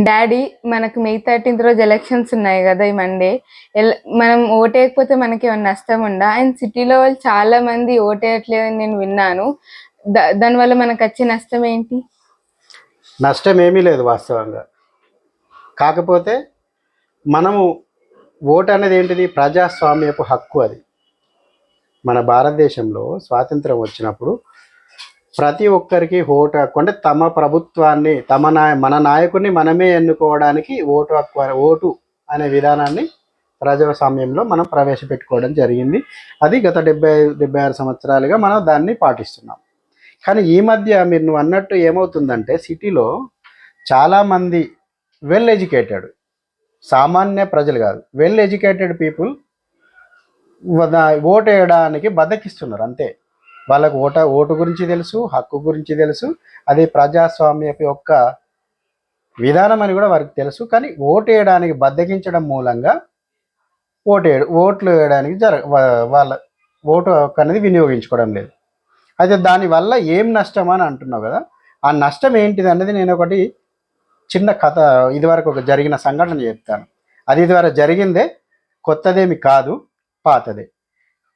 Daddy మనకు May thirteenth రోజు elections ఉన్నాయి కదా ఈ మండే. మనం ఓటేయకపోతే మనకి ఏమైనా నష్టం ఉందా? అండ్ సిటీలో వాళ్ళు చాలా మంది ఓటేయట్లేదని నేను విన్నాను. దా- దానివల్ల మనకు వచ్చే నష్టం ఏంటి? నష్టం ఏమీ లేదు వాస్తవంగా. కాకపోతే మనము ఓటు అనేది ఏంటిది? ప్రజాస్వామ్యపు హక్కు అది. మన భారతదేశంలో స్వాతంత్రం వచ్చినప్పుడు ప్రతి ఒక్కరికి ఓటు హక్కు అంటే తమ ప్రభుత్వాన్ని తమ నాయ మన నాయకుడిని మనమే ఎన్నుకోవడానికి ఓటు హక్కు ఓటు అనే విధానాన్ని ప్రజాస్వామ్యంలో మనం ప్రవేశపెట్టుకోవడం జరిగింది. అది గత డెబ్బై డెబ్బై ఆరు సంవత్సరాలుగా మనం దాన్ని పాటిస్తున్నాం. కానీ ఈ మధ్య మీరు నువ్వు అన్నట్టు ఏమవుతుందంటే సిటీలో చాలామంది వెల్ ఎడ్యుకేటెడ్ సామాన్య ప్రజలు కాదు వెల్ ఎడ్యుకేటెడ్ పీపుల్ ఓటు వేయడానికి బద్దకిస్తున్నారు అంతే. వాళ్ళకు ఓట ఓటు గురించి తెలుసు హక్కు గురించి తెలుసు అది ప్రజాస్వామ్య యొక్క విధానం అని కూడా వారికి తెలుసు. కానీ ఓటు వేయడానికి బద్దకించడం మూలంగా ఓటు వేయడం ఓట్లు వేయడానికి జర వాళ్ళ ఓటు హక్కు అనేది వినియోగించుకోవడం లేదు. అయితే దానివల్ల ఏం నష్టం అని అంటున్నావు కదా ఆ నష్టం ఏంటిది అనేది నేను ఒకటి చిన్న కథ ఇదివరకు ఒక జరిగిన సంఘటన చెప్తాను. అది ఇదివరకు జరిగిందే కొత్తదేమి కాదు పాతదే.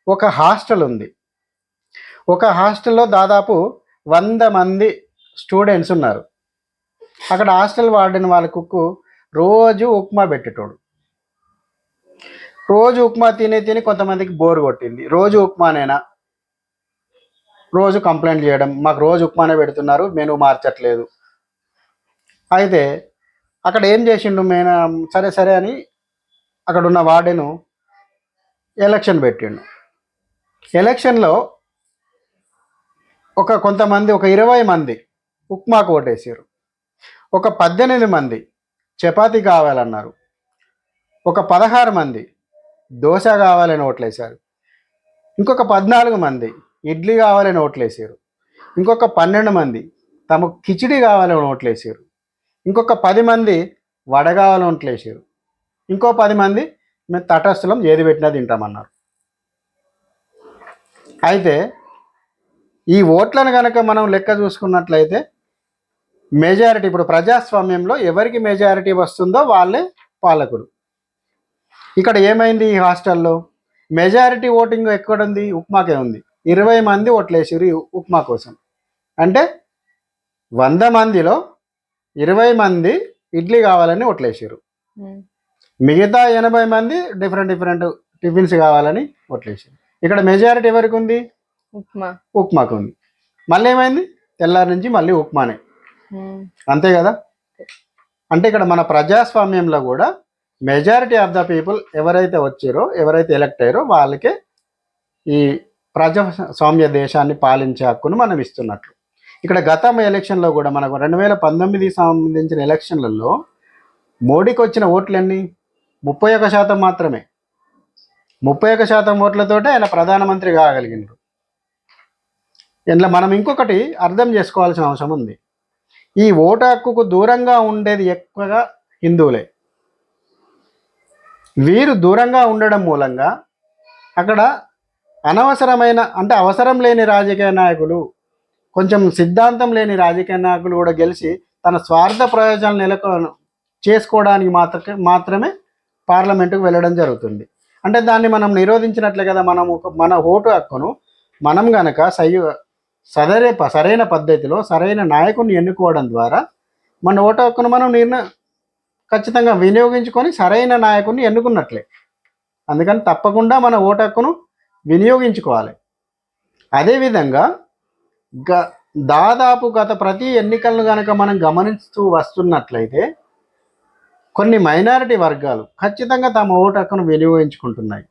ఒక హాస్టల్ ఉంది. ఒక హాస్టల్లో దాదాపు వంద మంది స్టూడెంట్స్ ఉన్నారు. అక్కడ హాస్టల్ వాడిన వాళ్ళ కుక్కు రోజు ఉప్మా పెట్టేటోడు. రోజు ఉప్మా తిని తిని కొంతమందికి బోర్ కొట్టింది. రోజు ఉప్మానేనా? రోజు కంప్లైంట్ చేయడం. మాకు రోజు ఉప్మానే పెడుతున్నారు. మెనూ మార్చట్లేదు. అయితే అక్కడ ఏం చేసిండు మేన? సరే సరే అని అక్కడ ఉన్న వార్డెను ఎలక్షన్ పెట్టిండు. ఎలక్షన్లో ఒక కొంతమంది ఒక ఇరవై మంది ఉప్మాకు ఓటేసారు ఒక పద్దెనిమిది మంది చపాతీ కావాలన్నారు. ఒక పదహారు మంది దోశ కావాలని ఓట్లేశారు. ఇంకొక పద్నాలుగు మంది ఇడ్లీ కావాలని ఓట్లేసారు ఇంకొక పన్నెండు మంది తమకు కిచిడి కావాలని ఓట్లేసారు ఇంకొక పది మంది వడ కావాలని ఓట్లేసారు ఇంకో పది మంది మేము తటస్థలం ఏది పెట్టినా తింటామన్నారు. అయితే ఈ ఓట్లను కనుక మనం లెక్క చూసుకున్నట్లయితే మెజారిటీ ఇప్పుడు ప్రజాస్వామ్యంలో ఎవరికి మెజారిటీ వస్తుందో వాళ్ళే పాలకులు. ఇక్కడ ఏమైంది ఈ హాస్టల్లో? మెజారిటీ ఓటింగ్ ఎక్కడుంది? ఉప్మాకే ఉంది. ఇరవై మంది ఓట్లేసారు ఉప్మా కోసం. అంటే వంద మందిలో ఇరవై మంది ఇడ్లీ కావాలని ఓట్లేసారు. మిగతా ఎనభై మంది డిఫరెంట్ డిఫరెంట్ టిఫిన్స్ కావాలని ఓట్లేసారు ఇక్కడ మెజారిటీ ఎవరికి ఉంది? ఉప్మా. ఉప్మాకు ఉంది మళ్ళీ ఏమైంది తెల్లారి నుంచి మళ్ళీ ఉప్మానే. అంతే కదా? అంటే ఇక్కడ మన ప్రజాస్వామ్యంలో కూడా మెజారిటీ ఆఫ్ ద పీపుల్ ఎవరైతే వచ్చారో ఎవరైతే ఎలక్ట్ అయ్యారో వాళ్ళకే ఈ ప్రజాస్వామ్య దేశాన్ని పాలించే హక్కును మనం ఇస్తున్నట్లు. ఇక్కడ గతం ఎలక్షన్లో కూడా మనకు రెండు వేల పంతొమ్మిదికి సంబంధించిన ఎలక్షన్లలో మోడీకి వచ్చిన ఓట్లు ఎన్ని ముప్పై ఒక శాతం మాత్రమే. ముప్పై ఒక శాతం ఓట్లతోటే ఆయన ప్రధానమంత్రి కాగలిగినారు ఇంట్లో మనం ఇంకొకటి అర్థం చేసుకోవాల్సిన అవసరం ఉంది. ఈ ఓటు హక్కుకు దూరంగా ఉండేది ఎక్కువగా హిందువులే. వీరు దూరంగా ఉండడం మూలంగా అక్కడ అనవసరమైన అంటే అవసరం లేని రాజకీయ నాయకులు కొంచెం సిద్ధాంతం లేని రాజకీయ నాయకులు కూడా గెలిచి తన స్వార్థ ప్రయోజనాలు నెలకు చేసుకోవడానికి మాత్రమే మాత్రమే పార్లమెంటుకు వెళ్ళడం జరుగుతుంది. అంటే దాన్ని మనం నిరోధించినట్లే కదా మనం ఒక మన ఓటు హక్కును మనం గనక సై సదరే సరైన పద్ధతిలో సరైన నాయకుడిని ఎన్నుకోవడం ద్వారా మన ఓటు హక్కును మనం నిర్ణ ఖచ్చితంగా వినియోగించుకొని సరైన నాయకుడిని ఎన్నుకున్నట్లే. అందుకని తప్పకుండా మన ఓటు హక్కును వినియోగించుకోవాలి. అదేవిధంగా గ దాదాపు గత ప్రతి ఎన్నికలను కనుక మనం గమనిస్తూ వస్తున్నట్లయితే కొన్ని మైనారిటీ వర్గాలు ఖచ్చితంగా తమ ఓటు హక్కును వినియోగించుకుంటున్నాయి.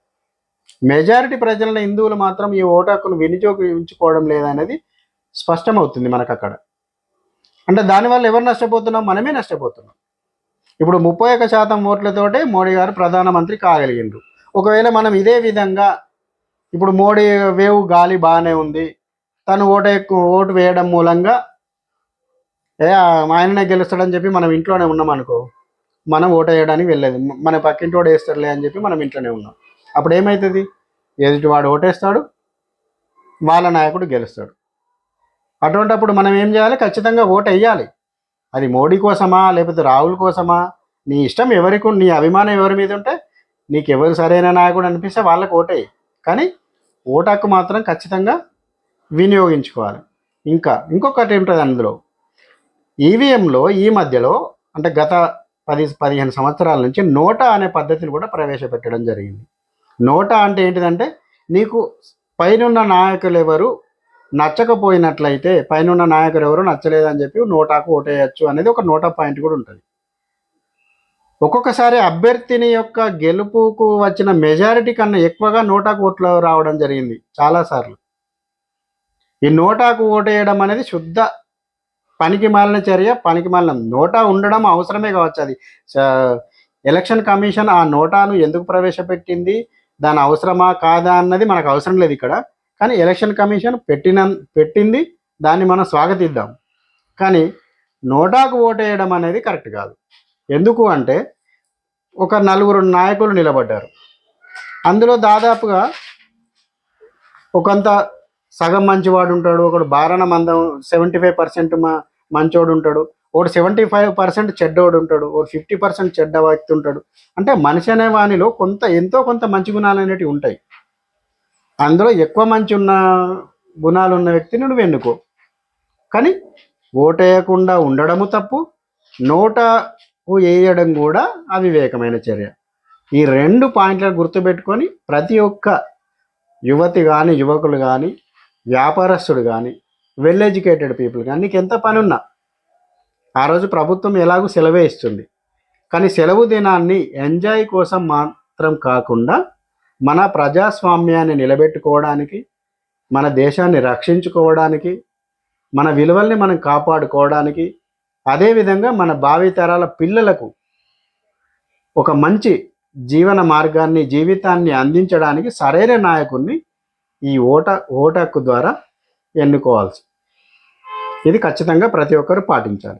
మెజారిటీ ప్రజలను హిందువులు మాత్రం ఈ ఓటు హక్కును వినియోగించుకోవడం లేదనేది స్పష్టమవుతుంది మనకు అక్కడ అంటే దానివల్ల ఎవరు నష్టపోతున్నాం? మనమే నష్టపోతున్నాం. ఇప్పుడు ముప్పై ఒక్క శాతం ఓట్లతోటే మోడీ గారు ప్రధానమంత్రి కాగలిగిండ్రు. ఒకవేళ మనం ఇదే విధంగా ఇప్పుడు మోడీ వేవ్ గాలి బాగానే ఉంది తను ఓటు ఓటు వేయడం మూలంగా ఏ ఆయననే గెలుస్తాడని చెప్పి మనం ఇంట్లోనే ఉన్నాం అనుకో మనం ఓటు వేయడానికి వెళ్ళలేదు. మన పక్కింటి ఓటు వేస్తాడులే అని చెప్పి మనం ఇంట్లోనే ఉన్నాం. అప్పుడు ఏమవుతుంది ఎదుటి వాడు ఓటేస్తాడు వాళ్ళ నాయకుడు గెలుస్తాడు. అటువంటప్పుడు మనం ఏం చేయాలి? ఖచ్చితంగా ఓటు వేయాలి. అది మోడీ కోసమా లేకపోతే రాహుల్ కోసమా? నీ ఇష్టం ఎవరికి నీ అభిమానం ఎవరి మీద ఉంటే నీకు ఎవరు సరైన నాయకుడు అనిపిస్తే వాళ్ళకి ఓటే. కానీ ఓటాకు మాత్రం ఖచ్చితంగా వినియోగించుకోవాలి. ఇంకా ఇంకొకటి ఉంటుంది అందులో? ఈవీఎంలో ఈ మధ్యలో అంటే గత పది పదిహేను సంవత్సరాల నుంచి నోటా అనే పద్ధతిని కూడా ప్రవేశపెట్టడం జరిగింది. నోటా అంటే ఏంటిదంటే నీకు పైనున్న నాయకులు ఎవరు నచ్చకపోయినట్లయితే పైనున్న నాయకులు ఎవరు నచ్చలేదని చెప్పి నోటాకు ఓటేయచ్చు అనేది ఒక నోటా పాయింట్ కూడా ఉంటుంది. ఒక్కొక్కసారి అభ్యర్థిని యొక్క గెలుపుకు వచ్చిన మెజారిటీ కన్నా ఎక్కువగా నోటాకు ఓట్లు రావడం జరిగింది చాలాసార్లు ఈ నోటాకు ఓటేయడం అనేది శుద్ధ పనికి మాలిన చర్య పనికి మాలిన నోటా ఉండడం అవసరమే కావచ్చు అది. ఎలక్షన్ కమిషన్ ఆ నోటాను ఎందుకు ప్రవేశపెట్టింది? దాని అవసరమా కాదా అన్నది మనకు అవసరం లేదు ఇక్కడ. కానీ ఎలక్షన్ కమిషన్ పెట్టిన పెట్టింది దాన్ని మనం స్వాగతిద్దాం. కానీ నోటాకు ఓటేయడం అనేది కరెక్ట్ కాదు. ఎందుకు అంటే ఒక నలుగురు నాయకులు నిలబడ్డారు. అందులో దాదాపుగా ఒకంత సగం మంచివాడు ఉంటాడు ఒకడు బారణ మందం సెవెంటీ ఫైవ్ పర్సెంట్ మా మంచోడు ఉంటాడు. ఒకటి సెవెంటీ ఫైవ్ పర్సెంట్ చెడ్డోడు ఉంటాడు ఒక ఫిఫ్టీ పర్సెంట్ చెడ్డ వ్యక్తి ఉంటాడు. అంటే మనిషి అనే వానిలో కొంత ఎంతో కొంత మంచి గుణాలు అనేటివి ఉంటాయి. అందులో ఎక్కువ మంచి ఉన్న గుణాలు ఉన్న వ్యక్తిని నువ్వు ఎన్నుకో. కానీ ఓటేయకుండా ఉండడము తప్పు నోటకు వేయడం కూడా అవివేకమైన చర్య. ఈ రెండు పాయింట్లను గుర్తుపెట్టుకొని ప్రతి ఒక్క యువతి కానీ యువకులు కానీ వ్యాపారస్తుడు కానీ వెల్ ఎడ్యుకేటెడ్ పీపుల్ కానీ నీకు ఎంత పని ఉన్నా ఆ రోజు ప్రభుత్వం ఎలాగో సెలవే ఇస్తుంది. కానీ సెలవు దినాన్ని ఎంజాయ్ కోసం మాత్రం కాకుండా మన ప్రజాస్వామ్యాన్ని నిలబెట్టుకోవడానికి మన దేశాన్ని రక్షించుకోవడానికి మన విలువల్ని మనం కాపాడుకోవడానికి అదేవిధంగా మన భావితరాల పిల్లలకు ఒక మంచి జీవన మార్గాన్ని జీవితాన్ని అందించడానికి సరైన నాయకుడిని ఈ ఓట ఓటు ద్వారా ఎన్నుకోవాల్సి. ఇది ఖచ్చితంగా ప్రతి ఒక్కరు పాటించాలి.